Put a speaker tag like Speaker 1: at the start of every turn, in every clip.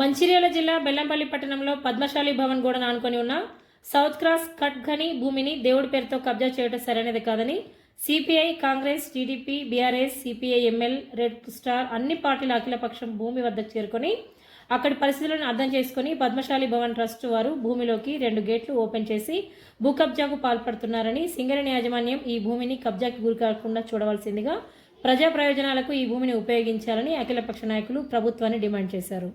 Speaker 1: మంచిర్యాల జిల్లా బెల్లంపల్లి పట్టణంలో పద్మశాలి భవన్ గోడను ఆనుకొని ఉన్న సౌత్ క్రాస్ కట్ ఘని భూమిని దేవుడి పేరుతో కబ్జా చేయడం సరైనది కాదని CPI Congress TDP BRS CPI ML red star అన్ని పార్టీల అఖిలపక్షం భూమి వద్దకు చేరుకొని అక్కడి పరిస్థితులను అర్థం చేసుకుని పద్మశాలి భవన్ ట్రస్ట్ వారు భూమిలోకి రెండు గేట్లు ఓపెన్ చేసి భూ కబ్జాకు పాల్పడుతున్నారని సింగరేణి యాజమాన్యం ఈ భూమిని కబ్జాకి గురికాకుండా చూడవలసిందిగా ప్రజా ప్రయోజనాలకు ఈ భూమిని ఉపయోగించాలని అఖిలపక్ష నాయకులు ప్రభుత్వాన్ని డిమాండ్ చేశారు.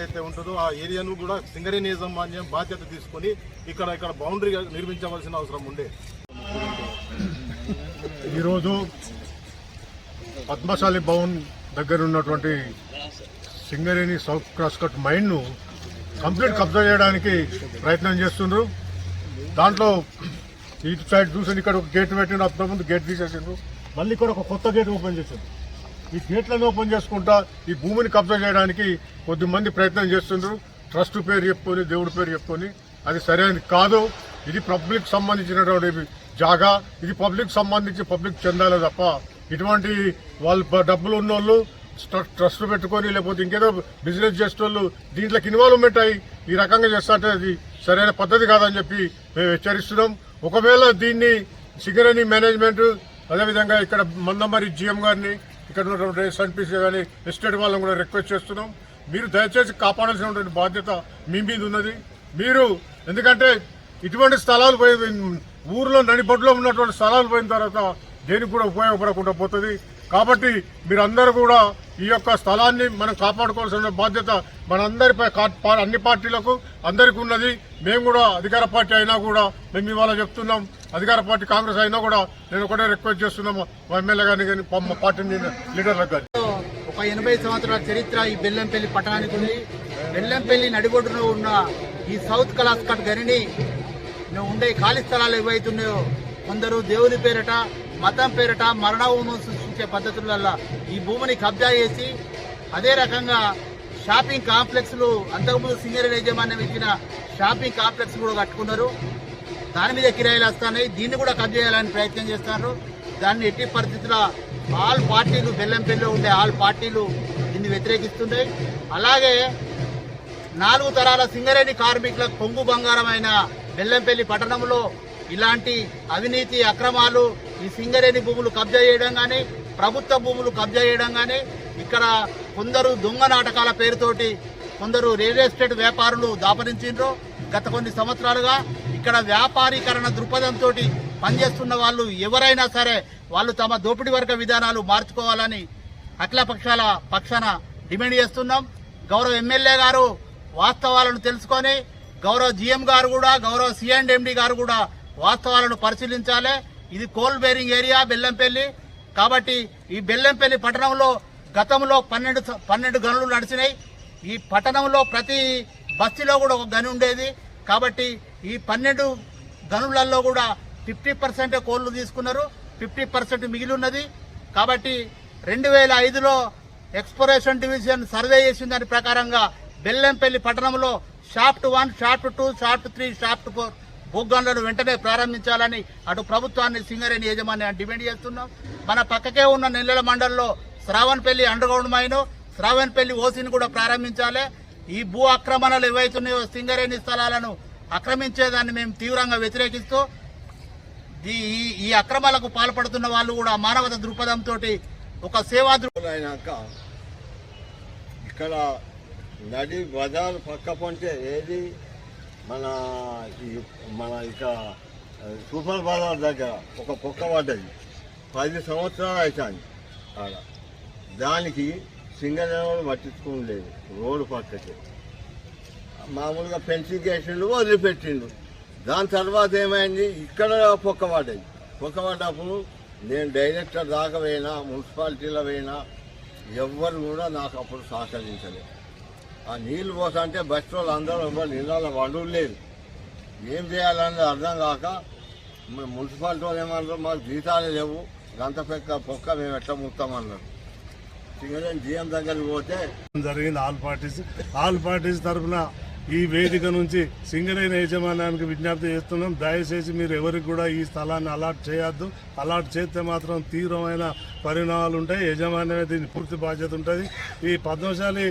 Speaker 2: అయితే ఉంటుందో ఆ ఏరియాను కూడా సింగరేణి యాజమాన్యం బాధ్యత తీసుకొని ఇక్కడ ఇక్కడ బౌండరీ నిర్మించవలసిన అవసరం ఉండే.
Speaker 3: ఈరోజు పద్మశాలి భవన్ దగ్గర ఉన్నటువంటి సింగరేణి సౌత్ క్రాస్ కట్ మైండ్ను కంప్లీట్ కబ్జా చేయడానికి ప్రయత్నం చేస్తుండ్రు. దాంట్లో ఇటు సైడ్ చూసి ఇక్కడ ఒక గేట్ పెట్టిండ్రు అప్పుడు ముందు గేట్ తీసేసిండ్రు. మళ్ళీ ఇక్కడ ఒక కొత్త గేట్ ఓపెన్ చేసిండ్రు. ఈ గేట్లను ఓపెన్ చేసుకుంటా ఈ భూమిని కబ్జా చేయడానికి కొద్దిమంది ప్రయత్నం చేస్తుండ్రు. ట్రస్ట్ పేరు చెప్పుకొని దేవుడి పేరు చెప్పుకొని. అది సరైనది కాదు. ఇది పబ్లిక్ సంబంధించినటువంటి జాగా. ఇది పబ్లిక్ సంబంధించి పబ్లిక్ చెందాలి తప్ప ఇటువంటి వాళ్ళు డబ్బులు ఉన్నోళ్ళు ట్రస్ట్ పెట్టుకొని లేకపోతే ఇంకేదో బిజినెస్ చేసేటోళ్ళు దీంట్లోకి ఇన్వాల్వ్మెంట్ అయ్యి ఈ రకంగా చేస్తాంటే అది సరైన పద్ధతి కాదని చెప్పి మేము హెచ్చరిస్తున్నాం. ఒకవేళ దీన్ని సిగరేణి మేనేజ్మెంట్ అదేవిధంగా ఇక్కడ మందమరి జిఎం గారిని ఇక్కడ ఉన్నటువంటి ఎస్ఎన్పిసి కానీ ఎస్టేట్ వాళ్ళని కూడా రిక్వెస్ట్ చేస్తున్నాం. మీరు దయచేసి కాపాడాల్సినటువంటి బాధ్యత మీ మీద ఉన్నది. మీరు ఎందుకంటే ఇటువంటి స్థలాలు పోయి ఊర్లో నడిబొడ్లో ఉన్నటువంటి స్థలాలు పోయిన తర్వాత దేనికి కూడా ఉపయోగపడకుండా పోతుంది. కాబట్టి మీరందరూ కూడా ఈ యొక్క స్థలాన్ని మనం కాపాడుకోవాల్సిన బాధ్యత మనందరిపై కా- అన్ని పార్టీలకు అందరికీ ఉన్నది. మేము కూడా అధికార పార్టీ అయినా కూడా మేము ఇవాళ చెప్తున్నాం. అధికార పార్టీ కాంగ్రెస్ అయినా కూడా నేను ఒకటే రిక్వెస్ట్ చేస్తున్నాము మా ఎమ్మెల్యే గారిని కానీ మా పార్టీ లీడర్లకు కానీ.
Speaker 4: ఒక ఎనభై సంవత్సరాల చరిత్ర ఈ బెల్లంపల్లి పట్టణానికి ఉంది. బెల్లంపల్లి నడిబొడ్డున ఉన్న ఈ సౌత్ కలాస్ కట్ గనిని ఉండే ఖాళీ స్థలాలు ఏవైతున్నాయో కొందరు దేవుని పేరట మతం పేరట మరణహోమం చేసే పద్ధతులలో ఈ భూమిని కబ్జా చేసి అదే రకంగా షాపింగ్ కాంప్లెక్స్లు అంతకుముందు సింగరేణి యజమాన్యం ఇచ్చిన షాపింగ్ కాంప్లెక్స్ కూడా కట్టుకున్నారు. దాని మీద కిరాయిలు వస్తున్నాయి. దీన్ని కూడా కబ్జా చేయాలని ప్రయత్నం చేస్తున్నారు. దాన్ని ఎట్టి పరిస్థితుల ఆల్ పార్టీలు బెల్లంపల్లిలో ఉండే ఆల్ పార్టీలు దీన్ని వ్యతిరేకిస్తున్నాయి. అలాగే నాలుగు తరాల సింగరేణి కార్మికుల కొంగు బంగారమైన బెల్లంపల్లి పట్టణంలో ఇలాంటి అవినీతి అక్రమాలు ఈ సింగరేణి భూములు కబ్జా చేయడం కానీ ప్రభుత్వ భూములు కబ్జా చేయడం కానీ ఇక్కడ కొందరు దొంగ నాటకాల పేరుతోటి కొందరు రియల్ ఎస్టేట్ వ్యాపారులు దాపరించిండ్రు. గత కొన్ని సంవత్సరాలుగా ఇక్కడ వ్యాపారీకరణ దృక్పథంతో పనిచేస్తున్న వాళ్ళు ఎవరైనా సరే వాళ్ళు తమ దోపిడీ వర్గ విధానాలు మార్చుకోవాలని అఖిలపక్షాల పక్షాన డిమాండ్ చేస్తున్నాం. గౌరవ ఎమ్మెల్యే గారు వాస్తవాలను తెలుసుకొని గౌరవ జీఎం గారు కూడా గౌరవ సిఎండ్ఎండి గారు కూడా వాస్తవాలను పరిశీలించాలి. ఇది కోల్ బేరింగ్ ఏరియా బెల్లంపల్లి. కాబట్టి ఈ బెల్లంపల్లి పట్టణంలో గతంలో పన్నెండు పన్నెండు గనులు నడిచినాయి. ఈ పట్టణంలో ప్రతి బస్తీలో కూడా ఒక గని ఉండేది. కాబట్టి ఈ పన్నెండు గనులలో కూడా ఫిఫ్టీ పర్సెంట్ కోళ్ళు తీసుకున్నారు. ఫిఫ్టీ పర్సెంట్ మిగిలి ఉన్నది. కాబట్టి రెండు వేల ఐదులో ఎక్స్పోరేషన్ డివిజన్ సర్వే చేసిన దాని ప్రకారంగా బెల్లంపల్లి పట్టణంలో shaft one shaft two shaft three shaft four భూగన్లను వెంటనే ప్రారంభించాలని అటు ప్రభుత్వాన్ని సింగరేణి యజమాని డిమాండ్ చేస్తున్నాం. మన పక్కకే ఉన్న నెల్లెల మండలంలో శ్రావణపల్లి అండర్గ్రౌండ్ మైను శ్రావణపల్లి ఓసీని కూడా ప్రారంభించాలి. ఈ భూ ఆక్రమణలు ఏవైతున్నాయో సింగరేణి స్థలాలను ఆక్రమించేదాన్ని మేము తీవ్రంగా వ్యతిరేకిస్తూ ఈ ఈ- ఈ అక్రమాలకు పాల్పడుతున్న వాళ్ళు కూడా మానవత దృక్పథంతో ఒక సేవా దృ
Speaker 5: ఇక్కడ నది బజార్ పక్క పంటే ఏది మన ఈ మన ఇక సూపర్ బజార్ దగ్గర ఒక కుక్క పడ్డది. పది సంవత్సరాలు అవుతుంది ఆడ. దానికి సింగల్ పట్టించుకోలేదు రోడ్డు పక్కకి. మామూలుగా ఫెన్సింగ్ వేసిండు వదిలిపెట్టిండు. దాని తర్వాత ఏమైంది? ఇక్కడ పొక్క పడ్డది. పొక్క పడ్డప్పుడు నేను డైరెక్టర్ దాకా పోయినా మున్సిపాలిటీలో పోయినా ఎవ్వరు కూడా నాకు అప్పుడు సహకరించలేదు. ఆ నీళ్ళు పోసా అంటే బస్ వాళ్ళు అందరూ నీళ్ళ వనరులు లేదు ఏం చేయాలని అర్థం కాక మున్సిపాలిటీ వాళ్ళు ఏమన్నారు మాకు జీతాలు లేవు గంత పెక్క పొక్క మేము ఎట్లా ముస్తామన్నారు సింగరేణి జీఎం దగ్గరికి పోతే
Speaker 3: జరిగింది ఆల్ పార్టీస్. ఆల్ పార్టీస్ తరఫున ఈ వేదిక నుంచి సింగరేణి యజమానానికి విజ్ఞప్తి చేస్తున్నాం. దయచేసి మీరు ఎవరికి కూడా ఈ స్థలాన్ని అలాట్ చేయొద్దు. అలాట్ చేస్తే మాత్రం తీవ్రమైన పరిణామాలు ఉంటాయి. యజమాన్యమే దీని పూర్తి బాధ్యత ఉంటుంది. ఈ పద్మశాలి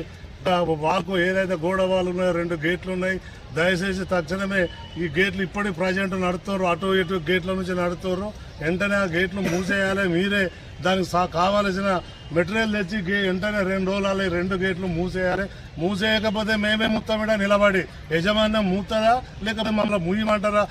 Speaker 6: వాకు ఏదైతే గోడవాళ్ళు ఉన్నాయో రెండు గేట్లు ఉన్నాయి. దయచేసి తక్షణమే ఈ గేట్లు ఇప్పటికి ప్రజెంట్ నడుతున్నారు అటు ఇటు గేట్ల నుంచి నడుతున్నారు వెంటనే ఆ గేట్లు మూసేయాలి. మీరే దానికి సా కావాల్సిన మెటీరియల్ తెచ్చి గే వెంటనే రెండు రోజులు రెండు గేట్లు మూసేయాలి. మూసేయకపోతే మేమే ముత్తమిడ నిలబడి యజమాన్యం మూతదా లేకపోతే మమ్మల్ని ముయ్యమంటారా?